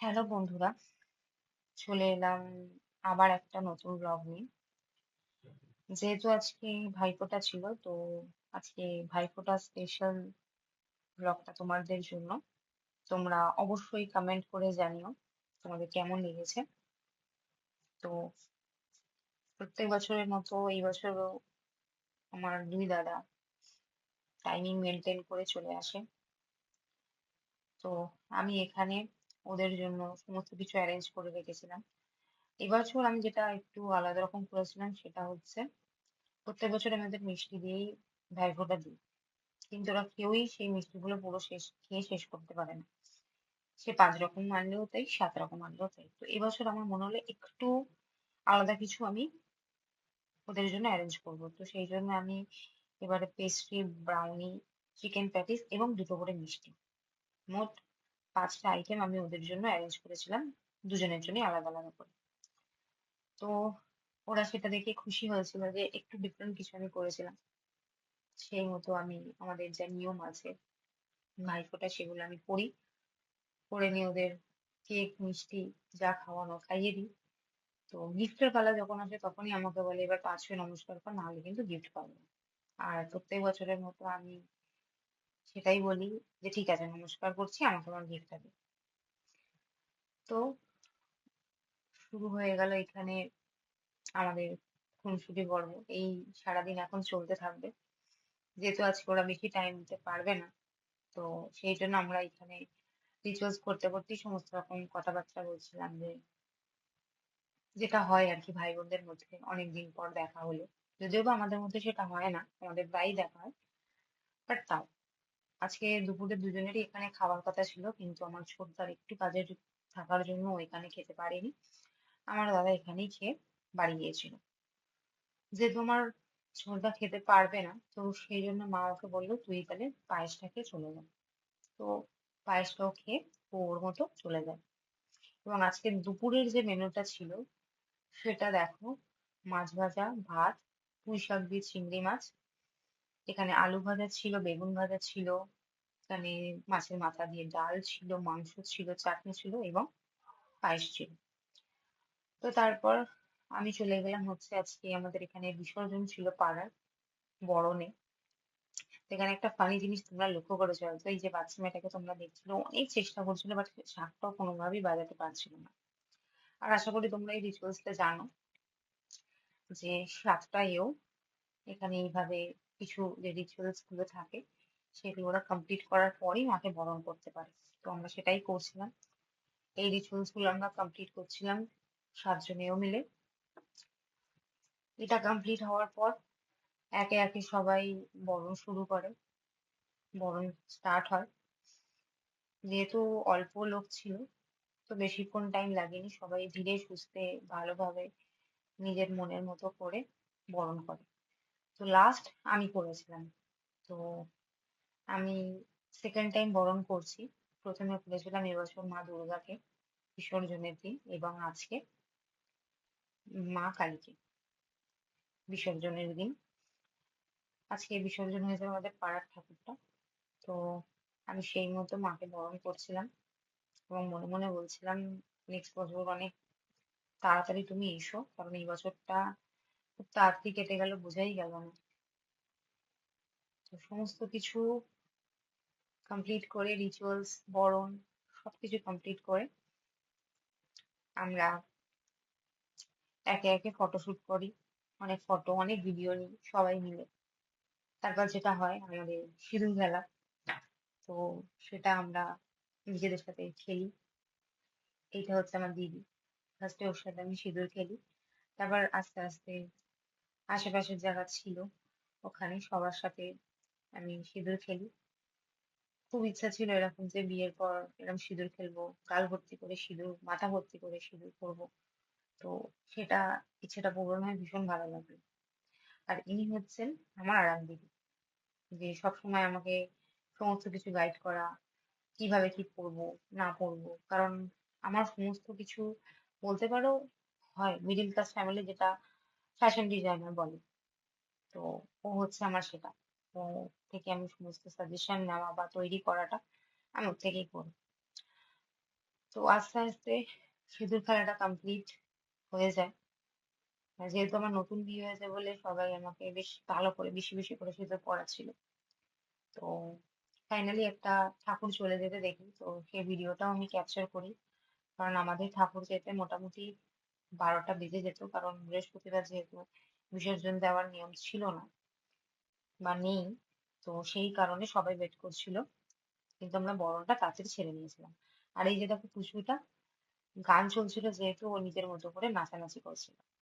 Hello বন্ধুরা, চলে এলাম আবার একটা নতুন ব্লগ নিয়ে। যেহেতু আজকে ভাইফোঁটা ছিল, তো আজকে ভাইফোঁটা স্পেশাল ব্লগটা তোমাদের জন্য। তোমরা অবশ্যই কমেন্ট করে জানিও, তোমাদের কেমন লেগেছে। তো প্রত্যেক বছরের মতো এই বছরও আমার দুই দাদা টাইমিং মেনটেন করে চলে আসে। তো আমি এখানে ওদের জন্য সমস্ত কিছু অ্যারেঞ্জ করে রেখেছিলাম। এবছর আমি যেটা একটু আলাদা রকম করেছিলাম সেটা হচ্ছে, প্রত্যেক বছর আমাদের মিষ্টি দিয়েই ভাইফোঁটা দিই। কিন্তু ওরা কেউই সেই মিষ্টিগুলো পুরো শেষ, খেয়ে শেষ করতে পারে না। সে পাঁচ রকম আনলেও তাই, সাত রকম আনলেও তাই। তো এবছর আমার মনে হলো একটু আলাদা কিছু আমি ওদের জন্য অ্যারেঞ্জ করব। তো সেই জন্য আমি এবারে পেস্ট্রি ব্রাউনি চিকেন প্যাটিস এবং দুটো করে মিষ্টি। মোট পাঁচটা আইটেম আমি ওদের জন্য অ্যারেঞ্জ করেছিলাম। দুজনের জন্যই আলাদা আলাদা করে। তো ওরা সেটা দেখে খুশি হয়েছিল যে একটু ডিফারেন্ট কিছু আমি করেছিলাম। সেই মতো আমি আমাদের যা নিয়ম আছে, ভাইফোঁটা সেগুলো আমি করি। করে নিয়ে ওদের কেক মিষ্টি, যা খাওয়ানো খাইয়ে দিই। তো গিফটের পালা যখন আসে তখনই আমাকে বলে, এবার পাঁচ ছয় নমস্কার কর নাহলে কিন্তু গিফট পাবো আর প্রত্যেক বছরের মতো আমি সেটাই বলি যে, ঠিক আছে, নমস্কার করছি, আমাকে আমার গিফটটা দিই তো শুরু হয়ে গেল এখানে আমাদের খুনসুটি পর্ব। এই সারাদিন এখন চলতে থাকবে। যেহেতু আজকে ওরা বেশি টাইম দিতে পারবে না, তো সেই জন্য আমরা এখানে রিচুয়ালস করতে করতেই সমস্ত রকম কথাবার্তা বলছিলাম যে, যেটা হয় আর কি ভাই বোনদের মধ্যে। অনেকদিন পর দেখা হলো। যদিও বা আমাদের মধ্যে সেটা হয় না, আমাদের প্রায়ই দেখা হয় বাট তাও। আজকে দুপুরে দুজনেরই এখানে খাওয়ার কথা ছিল, কিন্তু আমার ছোটদার একটু কাজের থাকার জন্য এখানে খেতে পারেনি। আমার দাদা এখানেই খেয়ে বাড়ি গিয়েছিল। যে তোমার ছোটদা খেতে পারবে না, তো সেই জন্য মা ওকে বলল, তুই তাহলে পায়েসটা খেয়ে চলে যা। তো পায়েসটাও খেয়ে ও ওর মতো চলে যায়। এবং আজকে দুপুরের যে মেনুটা ছিল, সেটা দেখো, মাছ ভাজা, ভাত পুঁই শাক দিয়ে চিংড়ি মাছ এখানে আলু ভাজা ছিল, বেগুন ভাজা ছিল, এখানে মাছের মাথা দিয়ে ডাল ছিল, মাংস ছিল, চাটনি ছিল এবং পায়েস ছিল। তো তারপর আমি চলে গেলাম হচ্ছে আজকে আমাদের এখানে বিসর্জন ছিল পাড়ার, বরণে। এখানে একটা ফানি জিনিস তোমরা লক্ষ্য করেছ, হয়তো এই যে বাচ্চা মেয়েটাকে তোমরা দেখছিলে, অনেক চেষ্টা করছিল বাট শাকটাও কোনোভাবেই বাজাতে পারছিল না। আর আশা করি তোমরা এই রিচুয়ালসটা জানো যে সাতটা এও এখানে এইভাবে কিছু যে রিচুয়ালসগুলো থাকে, সেগুলো ওরা কমপ্লিট করার পরেই মাকে বরণ করতে পারে। তো আমরা সেটাই করছিলাম। এই রিচুয়ালসগুলো আমরা কমপ্লিট করছিলাম সাতজনেও মিলে। এটা কমপ্লিট হওয়ার পর একে একে সবাই বরণ শুরু করে। বরণ স্টার্ট হয়। যেহেতু অল্প লোক ছিল, তো বেশিক্ষণ টাইম লাগেনি। সবাই ধীরে সুস্থে, ভালোভাবে নিজের মনের মতো করে বরণ করে। তো লাস্ট আমি করেছিলাম। তো আমি সেকেন্ড টাইম বরণ করছি। প্রথমে করেছিলাম এবছর মা দুর্গাকে বিসর্জনের দিন এবং আজকে মা কালীকে। বিসর্জনের দিন। আজকে বিসর্জন হয়েছে আমাদের পাড়ার ঠাকুরটা। তো আমি সেই মতো মাকে বরণ করছিলাম এবং মনে মনে বলছিলাম নেক্সট বছর অনেক তাড়াতাড়ি তুমি এসো, কারণ এই বছরটা খুব তাড়াতাড়ি কেটে গেল, বোঝাই গেল না। সমস্ত কিছু কমপ্লিট করে রিচুয়ালস বরণ, সবকিছু কমপ্লিট করে আমরা একে একে ফটোশুট করি। অনেক ফটো অনেক ভিডিও নিই, সবাই মিলে। তারপর যেটা হয়, আমাদের সিঁদুর খেলা। তো সেটা আমরা নিজেদের সাথে খেলি। এইটা হচ্ছে আমার দিদি। ফার্স্টে ওর সাথে আমি সিঁদুর খেলি। তারপর আস্তে আস্তে আশেপাশের যারা ছিল, ওখানে সবার সাথে আমি সিঁদুর খেলি। খুব ইচ্ছা ছিল এরকম যে বিয়ের পর এরকম সিঁদুর খেলব, গাল ভর্তি করে সিঁদুর, মাথা ভর্তি করে সিঁদুর করব তো সেটা ইচ্ছেটা পূরণ হয় ভীষণ ভালো লাগল। আর ইনি হচ্ছেন আমার আরাম দিদি, যে সবসময় আমাকে সমস্ত কিছু গাইড করা, কীভাবে কি পরবো না পরবো কারণ আমার সমস্ত কিছু বলতে পারো হয় মিডিল ক্লাস ফ্যামিলি যেটা ফ্যাশন ডিজাইনার বলে। তো ও হচ্ছে আমার সেটা। ও থেকে আমি সমস্ত সাজেশন নেওয়া বা তৈরি করাটা আমি ওর থেকেই করি। তো আস্তে আস্তে সিঁদুর খেলাটা কমপ্লিট হয়ে যায়। যেহেতু আমার নতুন বিয়ে হয়েছে বলে সবাই আমাকে বেশ ভালো করে, বেশি বেশি করে সিঁদুর পরাচ্ছিল। তো ফাইনালি একটা ঠাকুর চলে যেতে দেখি। তো সেই ভিডিওটাও আমি ক্যাপচার করি। কারণ আমাদের ঠাকুর যেতে মোটামুটি বারোটা বেজে যেত, কারণ বৃহস্পতিবার যেহেতু বিসর্জন দেওয়ার নিয়ম ছিল না বা নেই, তো সেই কারণে সবাই ওয়েট করছিল। কিন্তু আমরা বরণটা তাড়াতাড়ি ছেড়ে নিয়েছিলাম। আর এই যে দেখো পুষ্পিতা, গান চলছিল যেহেতু ও নিজের মতো করে নাচানাচি করছিল।